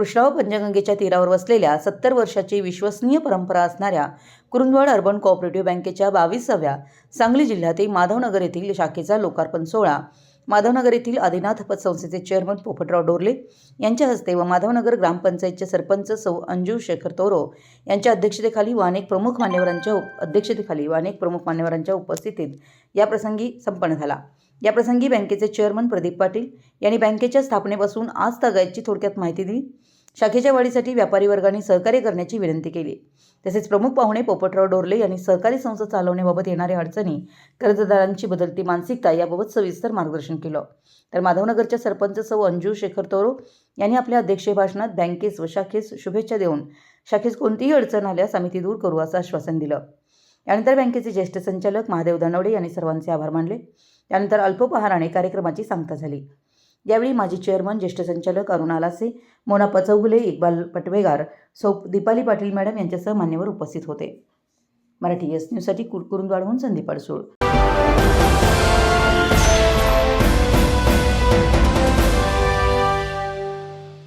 कृष्णाव पंचगंगेच्या तीरावर वसलेल्या सत्तर वर्षाची विश्वसनीय परंपरा असणाऱ्या कुरुंदवाड अर्बन कोऑपरेटिव्ह बँकेच्या बावीसाव्या सांगली जिल्ह्यातील माधवनगर येथील शाखेचा लोकार्पण सोहळा माधवनगर येथील आदिनाथ पतसंस्थेचे चेअरमन पोपटराव डोरले यांच्या हस्ते व माधवनगर ग्रामपंचायतचे सरपंच सौ अंजू शेखर तोरो यांच्या अध्यक्षतेखाली व अनेक प्रमुख मान्यवरांच्या अध्यक्षतेखाली व अनेक प्रमुख मान्यवरांच्या उपस्थितीत याप्रसंगी संपन्न झाला. याप्रसंगी बँकेचे चेअरमन प्रदीप पाटील यांनी बँकेच्या स्थापनेपासून आज तागायतची थोडक्यात माहिती दिली. शाखेच्या वाढीसाठी व्यापारी वर्गाने सहकार्य करण्याची विनंती केली. तसेच प्रमुख पाहुणे पोपटराव डोरले यांनी सहकारी संस्था चालवण्याबाबत येणाऱ्या अडचणी कर्जदारांची बदलती मानसिकता याबाबत सविस्तर मार्गदर्शन केलं. तर माधवनगरच्या सरपंच सौ अंजू शेखर तोरो यांनी आपल्या अध्यक्षीय भाषणात बँकेस व शाखेस शुभेच्छा देऊन शाखेस कोणतीही अडचण आल्यास आम्ही ती दूर करू असं आश्वासन दिलं. यानंतर बँकेचे ज्येष्ठ संचालक महादेव दनवडे यांनी सर्वांचे आभार मानले. त्यानंतर अल्पोपहाराने कार्यक्रमाची सांगता झाली. यावेळी माजी चेअरमन ज्येष्ठ संचालक अरुण आलासे मोना पचौगुले इक्बाल पटवेगार सौ दीपाली पाटील मॅडम यांच्यासह मान्यवर उपस्थित होते. मराठी एस न्यूजसाठी कुरकुरुंदवाडहून संदीप अडसूळ.